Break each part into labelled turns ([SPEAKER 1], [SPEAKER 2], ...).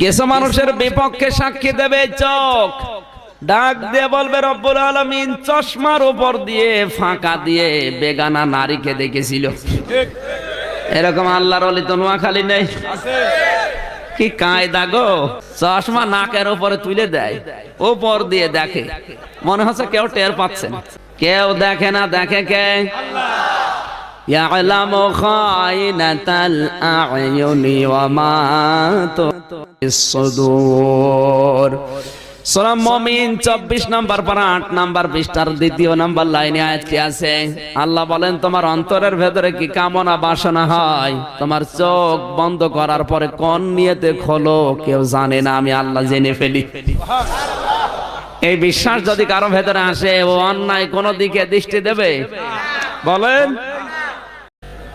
[SPEAKER 1] কিছু মানুষের বিপক্ষে সাক্ষী দেবে চোখ। ডাক দিয়ে বলবে, রব্বুল আলমিন চশমার উপর দিয়ে ফাঁকা দিয়ে বেগানা নারীকে দেখেছিল। এরকম আল্লাহর অলি তো নোয়াখালী নেই। কি কায়দা গো? চশমা নাকের উপরে তুলে দেয়, উপর দিয়ে দেখে। মনে হচ্ছে কেউ টের পাচ্ছে কেউ দেখে না, দেখে কে? يعلم خائنة الأعين وما تخفي الصدور সূরা মুমিন 24 নাম্বার পারা 8 নাম্বার পৃষ্ঠার দ্বিতীয় নাম্বার লাইনে আয়াতটি আছে আল্লাহ বলেন তোমার অন্তরের ভেতরে কি কামনা বাসনা হয় তোমার চোখ বন্ধ করার পরে কোন নিয়েতে খোলো কেউ জানে না আমি আল্লাহ জেনে ফেলি এই বিশ্বাস যদি কারো ভেতরে আসে ও অন্যায় কোন দিকে দৃষ্টি দেবে বলেন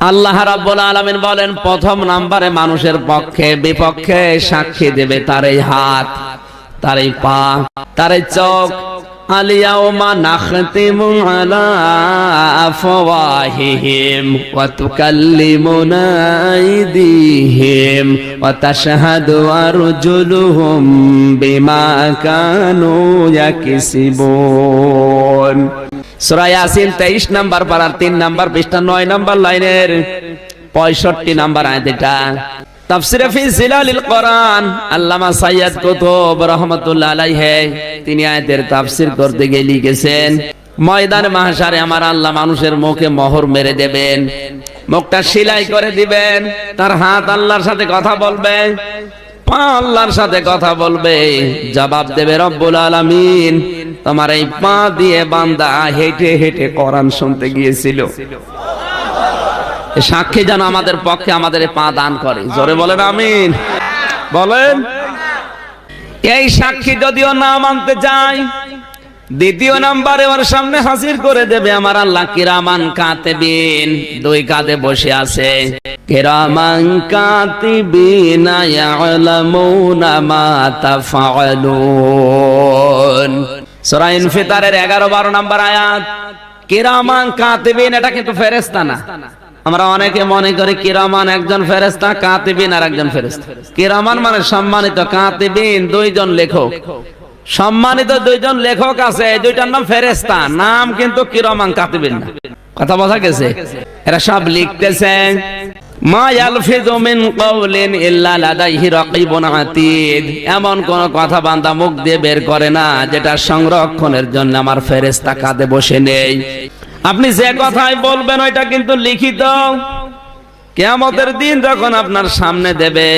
[SPEAKER 1] আল্লাহ রাব্বুল আলামিন বলেন, প্রথম নাম্বারে মানুষের পক্ষে, বিপক্ষে সাক্ষী দেবে তার এই হাত তার এই পা তার এই চোখ। আলিয়াউমা নাখতিমু আলা আফওয়াহিহিম ওয়া তুকাল্লিমুনা আইদিহিম ওয়া তাশহাদু আরজুলুহুম বিমা কানু ইয়াকসিবুন। সূরা ইয়াসিন 23 নাম্বার পারার 3 নাম্বার পৃষ্ঠা 9 নাম্বার লাইনের 65 নাম্বার আয়াত এটা তাফসিরে তিনি করতে গিয়ে লিখেছেন, ময়দানে মাহশারে আমার আল্লাহ মানুষের মুখে মোহর মেরে দেবেন, মুখটা সেলাই করে দিবেন, তার হাত আল্লাহর সাথে কথা বলবে আল্লাহর সাথে কথা বলবে। জবাব দেবে রব্বুল তোমার এই পা দিয়ে বান্দা হেঁটে হেঁটে শুনতে গিয়েছিল। সাক্ষী যেন আমাদের পক্ষে আমাদের পা দান করে। জোরে বলেন আমিন। বলেন। এই সাক্ষী যদিও না মানতে চাই দ্বিতীয় নাম্বারে ওর সামনে হাজির করে দেবে আমার আল্লাহ কিরামান কাতেবিন। দুই কাঁধে বসে আছে। কিরামান কাতিবিন ইয়ালামুনা মা তাফআলুন। সূরা ইনফিতারের 11 12 নাম্বার আয়াত এটা কিন্তু না। আমরা অনেকে মনে করি কিরামান একজন কাতিবিন আর একজন কিরামান মানে সম্মানিত কাতিবিন, দুইজন লেখক। সম্মানিত দুইজন লেখক আছে দুইটার নাম ফেরেশতা। নাম কিন্তু কিরামান কাতিবিন কথা বোঝা গেছে? এরা সব লিখতেছে। মা মিন এমন কোন কথা বান্দা মুখ দিয়ে বের করে না, যেটা সংরক্ষণের জন্য আমার ফেরেশতা কাঁধে বসে নেই। আপনি যে কথাই বলবেন, ওইটা কিন্তু লিখিত। কেয়ামতের দিন যখন আপনার সামনে দেবে,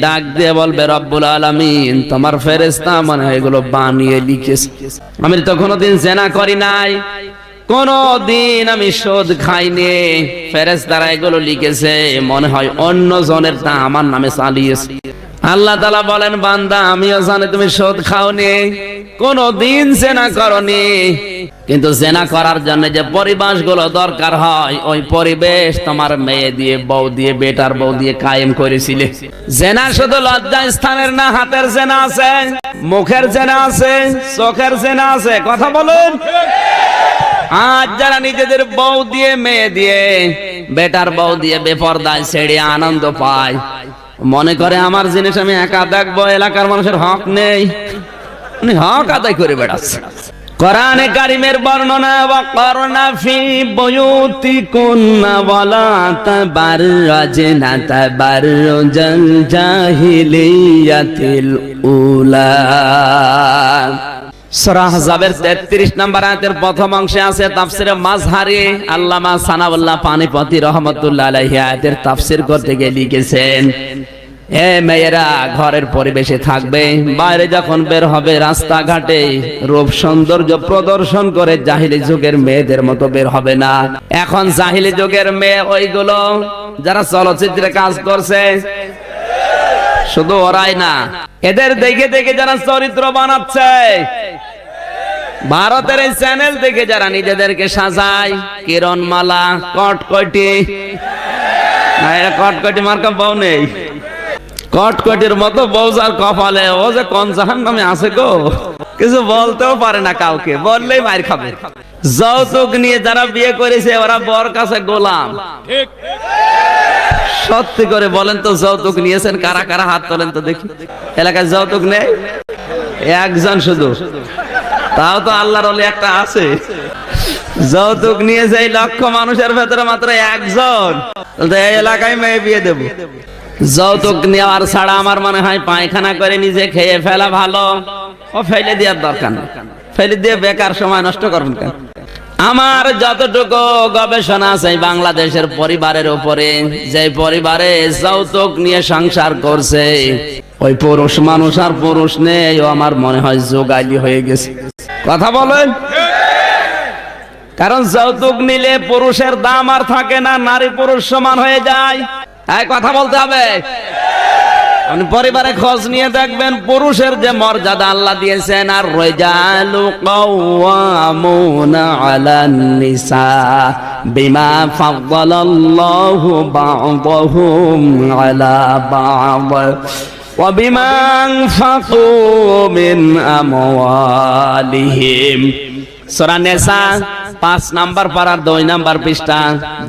[SPEAKER 1] ডাক দিয়ে বলবে, রব্বুল আলামিন, তোমার ফেরেশতা মনে এগুলো বানিয়ে লিখেছে। আমি তো কোনোদিন জেনা করি নাই। কোনদিন আমি শোধ খাইনি। ফেরেশতারা এগুলো লিখেছে, মনে হয় অন্য জনের তা আমার নামে চালিয়েছে। আল্লাহ তালা বলেন, বান্দা, আমিও জানি তুমি খাওনি। কোনো দিন জেনা করনি। কিন্তু জেনা করার জন্য যে পরিবেশগুলো দরকার হয়, ওই পরিবেশ তোমার মেয়ে দিয়ে, বউ দিয়ে, বেটার বউ দিয়ে কায়েম করেছিলে। জেনা শুধু লজ্জা স্থানের না, হাতের জেনা আছে, মুখের জেনা আছে, চোখের জেনা আছে। কথা বলুন। আজ যারা নিজেদের বউ দিয়ে, মেয়ে দিয়ে, বেটার বউ দিয়ে বেপরদায় ছেড়ে আনন্দ পায়, মনে করে আমার জিনিস আমি একা দেখব, এলাকার মানুষের হক নেই। হক আদায় করে বেড়াচ্ছে। কোরআনে কারিমের বর্ণনা বা করোনা ফি বয়ুতি কুন্না বলা তাবাররাজনা তাবাররুজাল জাহিলিয়াতিল উলা। সূরা আহজাবের 33 নম্বর আয়াতের প্রথম অংশে আছে তাফসিরে আল্লামা সানাউল্লাহ পানিপতি রহমাতুল্লাহ আলাইহি আয়াতের তাফসীর করতে গিয়ে লিখেছেন এ মেয়েরা ঘরের পরিবেশে থাকবে। বাইরে যখন বের হবে রাস্তাঘাটে রূপ সৌন্দর্য প্রদর্শন করে জাহিলি যুগের মেয়েদের মতো বের হবে না। এখন জাহিলি যুগের মেয়ে ওইগুলো যারা চলচ্চিত্রে কাজ করছে শুধু ওরাই না, এদের দেখে দেখে যারা চরিত্র বানাচ্ছে, ভারতের এই চ্যানেল দেখে যারা নিজেদেরকে সাজায়, কিরণমালা, কটকটি। কটকটি মার্কা বউ নেই। কটকটির মতো বউজার কপালে, ও যে কোন নামে আছে গো। কিছু বলতেও পারে না কাউকে, বললেই মার খাবে। যৌতুক নিয়ে যারা বিয়ে করেছে ওরা বর কাছে গোলাম। সত্যি করে বলেন তো যৌতুক নিয়েছেন কারা কারা হাত তোলেন তো দেখি। এলাকায় যৌতুক নেই? একজন শুধু। তাও তো আল্লাহর একটা আছে। যৌতুক নিয়ে যাই লক্ষ মানুষের ভেতরে মাত্র একজন। এই এলাকায় মেয়ে বিয়ে দেব। যৌতুক নেওয়ার ছাড়া আমার মনে হয় পায়খানা করে নিজে খেয়ে ফেলা ভালো। ও ফেলে দেওয়ার দরকার ফেলে দিয়ে বেকার সময় নষ্ট করবেন কেন? আমার যতটুকু গবেষণা আছে বাংলাদেশের পরিবারের উপরে, যে পরিবারে যৌতুক নিয়ে সংসার করছে, ওই পুরুষ মানুষ আর পুরুষ নেই, ও আমার মনে হয় যোগালি হয়ে গেছে। কথা বলেন? কারণ যৌতুক নিলে পুরুষের দাম আর থাকে না, নারী পুরুষ সমান হয়ে যায়। কথা বলতে হবে। পরিবারে খোঁজ নিয়ে দেখবেন পুরুষের যে মর্যাদা আল্লাহ দিয়েছেন আর রিজালু কাওয়ামুনা আলান নিসা বিমা ফাদ্দালাল্লাহু বা'দাহুম আলা বা'দ وبما أنفقوا من أموالهم সূরা নেসা পাঁচ নাম্বার পারার দুই নাম্বার পৃষ্ঠা,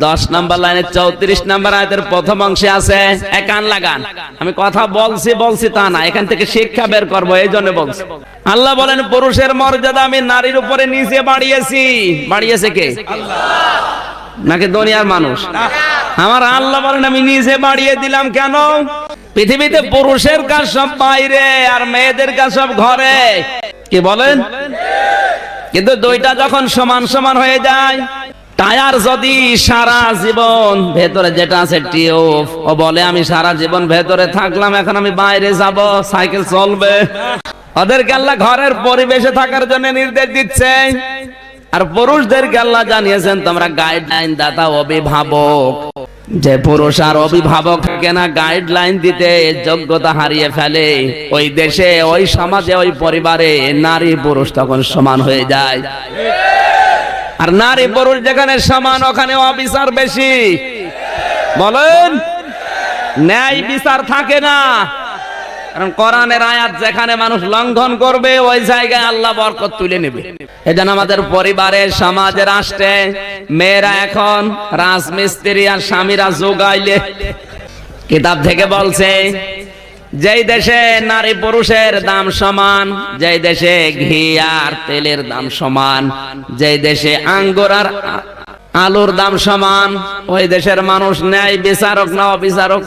[SPEAKER 1] দশ নাম্বার লাইনের চৌত্রিশ নাম্বার আয়াতের প্রথম অংশে আছে একান লাগান। আমি কথা বলছি বলছি তা না, এখান থেকে শিক্ষা বের করব, এই জন্য বলছি। আল্লাহ বলেন, পুরুষের মর্যাদা আমি নারীর উপরে নিচে বাড়িয়েছি। বাড়িয়েছে কে? নাকি দুনিয়ার মানুষ? আমার আল্লাহ বলেন, আমি নিজে বাড়িয়ে দিলাম কেন? পৃথিবীতে পুরুষের কাজ সব বাইরে, আর মেয়েদের কাজ সব ঘরে। কি বলেন? কিন্তু দুইটা যখন সমান সমান হয়ে যায়, টায়ার যদি সারা জীবন ভেতরে যেটা আছে টিউব, ও বলে, আমি সারা জীবন ভেতরে থাকলাম, এখন আমি বাইরে যাব, সাইকেল চলবে। ওদেরকে আল্লাহ ঘরের পরিবেশে থাকার জন্য নির্দেশ দিচ্ছে। আর পুরুষদেরকে আল্লাহ জানিয়েছেন, তোমরা গাইডলাইন দাতা, অভিভাবক। যে পুরুষ আর অভিভাবক থাকে না গাইডলাইন দিতে যোগ্যতা হারিয়ে ফেলে। ওই দেশে, ওই সমাজে, ওই পরিবারে নারী পুরুষ তখন সমান হয়ে যায়। আর নারী পুরুষ যেখানে সমান, ওখানে অফিসার বেশি। বলেন, ন্যায় বিচার থাকে না। কারণ কোরআনের আয়াত যেখানে মানুষ লঙ্ঘন করবে, ওই জায়গায় আল্লাহ বরকত তুলে নেবে। এজন্য আমাদের পরিবারে, সমাজে, রাষ্ট্রে মেয়েরা এখন রাজমিস্ত্রি আর স্বামীরা যোগাইলে কিতাব থেকে বলছে, যেই দেশে নারী পুরুষের দাম সমান, যেই দেশে ঘি আর তেলের দাম সমান, যেই দেশে আঙ্গুর আর আলুর দাম সমান, ওই দেশের মানুষ ন্যায় বিচারক না অবিচারক?